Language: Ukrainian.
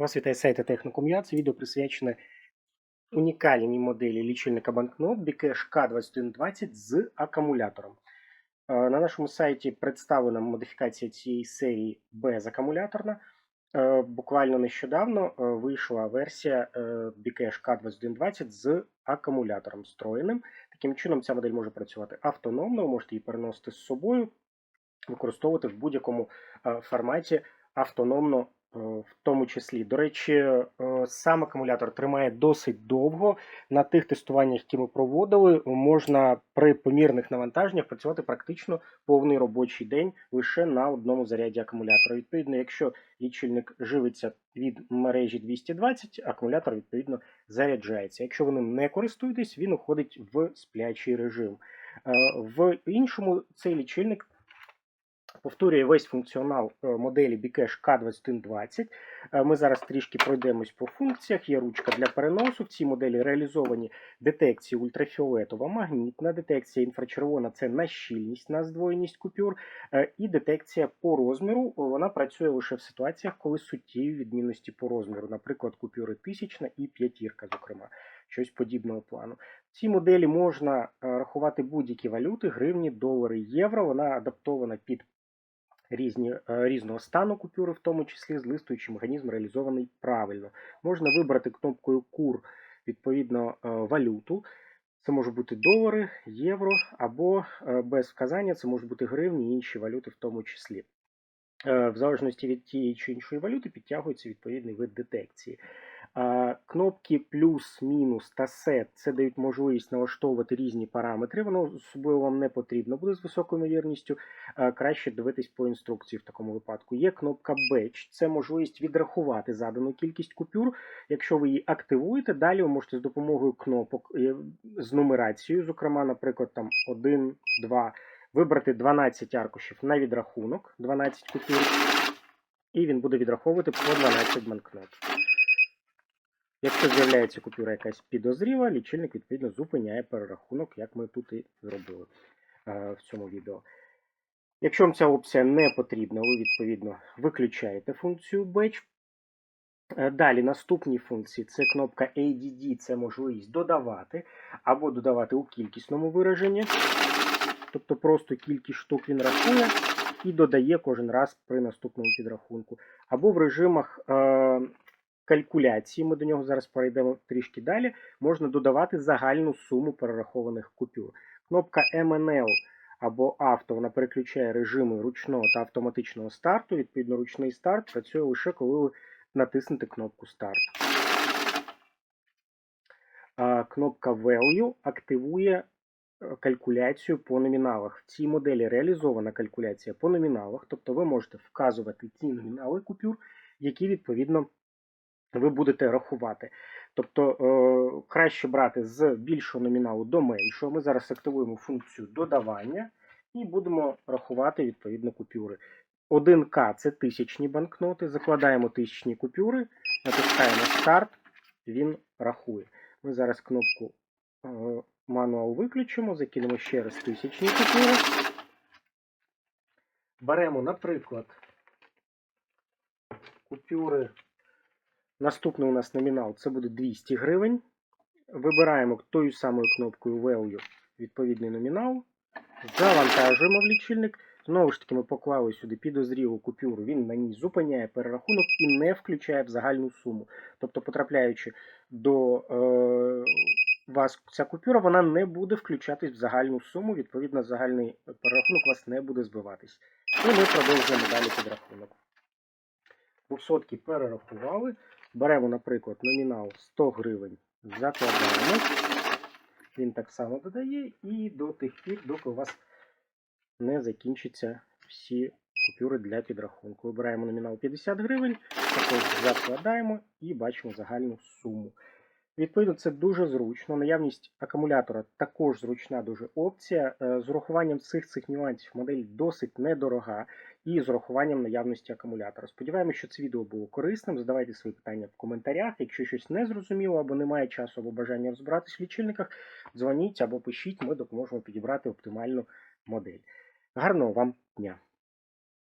Вас вітає сайт Техноком.ua. Це відео присвячене унікальній моделі лічильника банкнот Bcash K2120 з акумулятором. На нашому сайті представлена модифікація цієї серії безакумуляторна. Е, Буквально нещодавно е, вийшла версія е, Bcash K2120 з акумулятором встроєним. Таким чином, ця модель може працювати автономно, ви можете її переносити з собою, використовувати в будь-якому форматі автономно в тому числі. До речі, е, сам акумулятор тримає досить довго. На тих тестуваннях, які ми проводили, можна при помірних навантаженнях працювати практично повний робочий день лише на одному заряді акумулятора. Відповідно, якщо лічильник живиться від мережі 220, акумулятор відповідно заряджається. Якщо ви ним не користуєтесь, він уходить в сплячий режим. Е, В іншому цей лічильник повторює весь функціонал е, моделі Bcash K2120. Е, Ми зараз трішки пройдемось по функціях. Є ручка для переносу. В цій моделі реалізовані детекції ультрафіолетова, магнітна детекція інфрачервона це на щільність, на здвоєність купюр, е, і детекція по розміру. Вона працює лише в ситуаціях, коли суттєві відмінності по розміру, наприклад, купюри тисячна і п'ятірка, зокрема. Щось подібного плану. В цій моделі можна рахувати будь-які валюти, гривні, долари, євро. Вона адаптована під різні, е, різного стану купюри, в тому числі злистуючий механізм реалізований правильно. Можна вибрати кнопкою КУР відповідно е, валюту. Це можуть бути долари, євро або е, без вказання це можуть бути гривні і інші валюти в тому числі. Е, В залежності від тієї чи іншої валюти підтягується відповідний вид детекції. Кнопки плюс, мінус та сет це дають можливість налаштовувати різні параметри. Воно особливо вам не потрібно буде з високою ймовірністю. Краще дивитись по інструкції в такому випадку. Є кнопка Batch, це можливість відрахувати задану кількість купюр. Якщо ви її активуєте, далі ви можете з допомогою кнопок е, з нумерацією, зокрема, наприклад, там 1, 2, вибрати 12 аркушів на відрахунок, 12 купюр, і він буде відраховувати по 12 банкнот. Якщо з'являється купюра якась підозріла, лічильник відповідно зупиняє перерахунок, як ми тут і зробили е, в цьому відео. Якщо вам ця опція не потрібна, ви відповідно виключаєте функцію Batch. Е, Далі наступні функції це кнопка ADD, це можливість додавати або додавати у кількісному вираженні. Тобто просто кількість штук він рахує і додає кожен раз при наступному підрахунку. Або в режимах е, калькуляції, ми до нього зараз перейдемо трішки далі, можна додавати загальну суму перерахованих купюр. Кнопка MNL або авто вона переключає режими ручного та автоматичного старту. Відповідно, ручний старт працює лише коли ви натиснете кнопку старт. Кнопка Value активує е, калькуляцію по номіналах. В цій моделі реалізована калькуляція по номіналах, тобто ви можете вказувати ті номінали купюр, які відповідно ви будете рахувати. Тобто е, краще брати з більшого номіналу до меншого. Ми зараз активуємо функцію додавання і будемо рахувати відповідно купюри. 1К це тисячні банкноти. Закладаємо тисячні купюри, натискаємо старт, він рахує. Ми зараз кнопку е, мануал виключимо, закинемо ще раз тисячні купюри. Беремо, наприклад, купюри. Наступний у нас номінал це буде 200 гривень. Вибираємо тою самою кнопкою Value відповідний номінал. Завантажуємо в лічильник. Знову ж таки, ми поклали сюди підозрілу купюру, він на ній зупиняє перерахунок і не включає в загальну суму. Тобто, потрапляючи до е, вас ця купюра, вона не буде включатись в загальну суму. Відповідно, загальний перерахунок вас не буде збиватись. І ми продовжуємо далі підрахунок. Двохсотки перерахували. Беремо, наприклад, номінал 100 гривень, закладаємо. Він так само додає, і до тих пір, доки у вас не закінчаться всі купюри для підрахунку. Вибираємо номінал 50 гривень, також закладаємо і бачимо загальну суму. Відповідно, це дуже зручно. Наявність акумулятора також зручна дуже опція. Е, З урахуванням всіх цих нюансів модель досить недорога і з урахуванням наявності акумулятора. Сподіваємося, що це відео було корисним. Задавайте свої питання в коментарях. Якщо щось не зрозуміло або немає часу або бажання розбиратись в лічильниках, дзвоніть або пишіть, ми допоможемо підібрати оптимальну модель. Гарного вам дня!